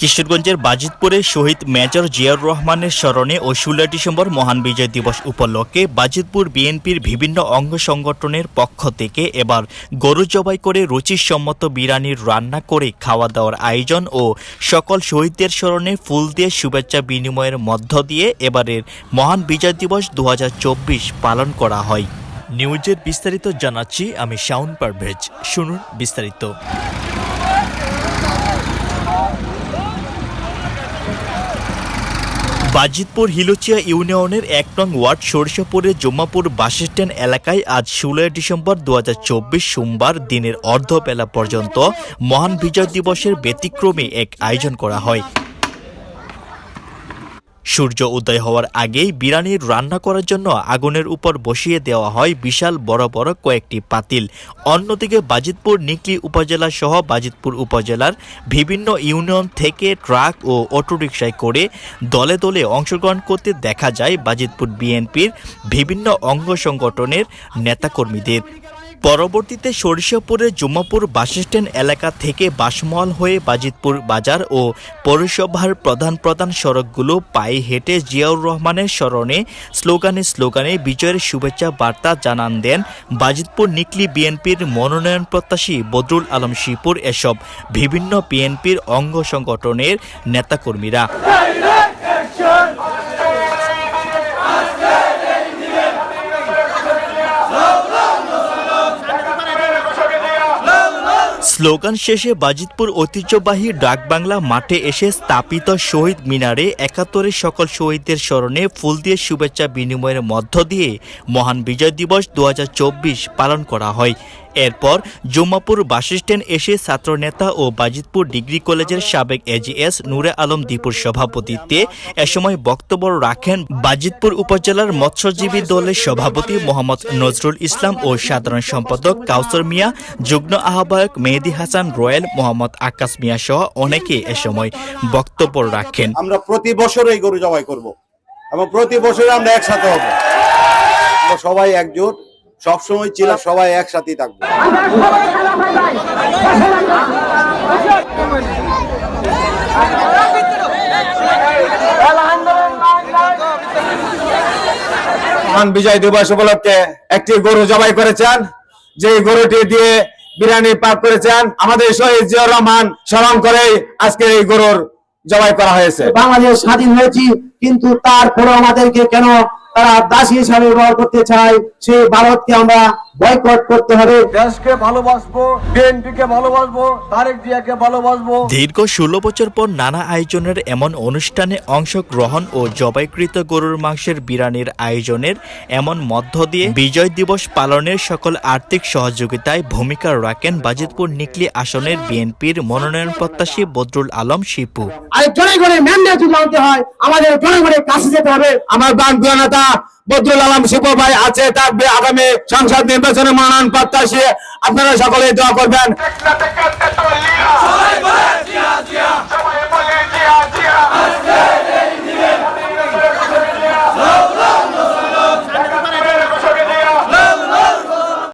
কিশোরগঞ্জের বাজিতপুরে শহীদ মেজর জিয়াউর রহমানের স্মরণে ও ষোলো ডিসেম্বর মহান বিজয় দিবস উপলক্ষে বাজিতপুর বিএনপির বিভিন্ন অঙ্গ সংগঠনের পক্ষ থেকে এবার গরু জবাই করে রুচিসম্মত বিরিয়ানির রান্না করে খাওয়া দাওয়ার আয়োজন ও সকল শহীদদের স্মরণে ফুল দিয়ে শুভেচ্ছা বিনিময়ের মধ্য দিয়ে এবারের মহান বিজয় দিবস দু হাজার চব্বিশ পালন করা হয়। নিউজের বিস্তারিত জানাচ্ছি আমি শাউন পারভেজ। শুনুন বিস্তারিত। বাজিতপুর হিলোচিয়া ইউনিয়নের এক নং ওয়ার্ড সরিষাপুরের জম্মাপুর বাসস্ট্যান্ড এলাকায় আজ ষোলোই ডিসেম্বর দু হাজার চব্বিশ সোমবার দিনের অর্ধবেলা পর্যন্ত মহান বিজয় দিবসের ব্যতিক্রমে এক আয়োজন করা হয়। সূর্য উদয় হওয়ার আগেই বিরানির রান্না করার জন্য আগুনের উপর বসিয়ে দেওয়া হয় বিশাল বড় বড় কয়েকটি পাতিল। অন্যদিকে বাজিতপুর নিকলি উপজেলা সহ বাজিতপুর উপজেলার বিভিন্ন ইউনিয়ন থেকে ট্রাক ও অটোরিকশায় করে দলে দলে অংশগ্রহণ করতে দেখা যায় বাজিতপুর বিএনপির বিভিন্ন অঙ্গ সংগঠনের নেতাকর্মীদের। পরবর্তীতে সরিষাপুরের জুম্মাপুর বাসস্ট্যান্ড এলাকা থেকে বাসমহল হয়ে বাজিতপুর বাজার ও পৌরসভার প্রধান প্রধান সড়কগুলো পায়ে হেঁটে জিয়াউর রহমানের স্মরণে স্লোগানে স্লোগানে বিজয়ের শুভেচ্ছা বার্তা জানান দেন বাজিতপুর নিকলি বিএনপির মনোনয়ন প্রত্যাশী বদরুল আলম শিপুর। এসব বিভিন্ন বিএনপির অঙ্গ সংগঠনের নেতাকর্মীরা। স্লোগান শেষে বাজিতপুর ঐতিহ্যবাহী ডাকবাংলা মাঠে এসে স্থাপিত শহীদ মিনারে একাত্তরের সকল শহীদদের স্মরণে ফুল দিয়ে শুভেচ্ছা বিনিময়ের মধ্য দিয়ে মহান বিজয় দিবস দু হাজার চব্বিশ পালন করা হয়। এরপর জুম্মাপুর বাসস্ট্যান্ড এসে ছাত্রনেতা ও বাজিতপুর ডিগ্রি কলেজের সাবেক এজিএস নূরে আলম দীপুর সভাপতিত্বে এ সময় বক্তব্য রাখেন বাজিতপুর উপজেলার মৎস্যজীবী দলের সভাপতি মোহাম্মদ নজরুল ইসলাম ও সাধারণ সম্পাদক কাউসর মিয়া, যুগ্ম আহ্বায়ক মেহেদি হাসান রয়েল, মোহাম্মদ আকাশ মিয়া সহ অনেকে এ সময় বক্তব্য রাখেন। আমরা প্রতি বছর এই গরু জবাই করব এবং প্রতি বছরে আমরা একসাথে হব। সবাই একজোট। সবসময় ছিলাম সবাই একসাথেই থাকব। বিজয় দিবস উপলক্ষে একটি গরু জবাই করেছেন। যে গরুটি দিয়ে বিরিয়ানি পাক করেছেন আমাদের শহীদ জিয়াউর রহমান স্মরণ করে আজকে এই গরুর জবাই করা হয়েছে। বাংলাদেশ স্বাধীন হয়েছি কিন্তু তারপরে আমাদেরকে কেন তারা দাসী হিসাবে ব্যবহার করতে চায় সে ভারতকে আমরা বয়কট করতে হবে। দেশকে ভালোবাসবো বিএনপিকে ভালোবাসবো তারেক জিয়াকে ভালোবাসবো। দীর্ঘ ষোলো বছর পর নানা আয়োজনের এমন অনুষ্ঠানে অংশগ্রহণ ও জবাইকৃত গরুর মাংসের বিরানির আয়োজনের এমন মধ্য দিয়ে বিজয় দিবস পালনের সকল আর্থিক সহযোগিতায় ভূমিকা রাখেন বাজিতপুর নিকলি আসনের বিএনপির মনোনয়ন প্রত্যাশী বদরুল আলম শিপু। আর জনগণের ম্যান্ডেট আনতে হয় আমাদের জনগণের কাছে যেতে হবে। আমার বান্ধব নেতা বদরুল আলম শিপো ভাই আছে, থাকবে আগামী সংসদ নির্বাচনে মনোনয়ন প্রত্যাশী আপনারা সকলেই দোয়া করবেন।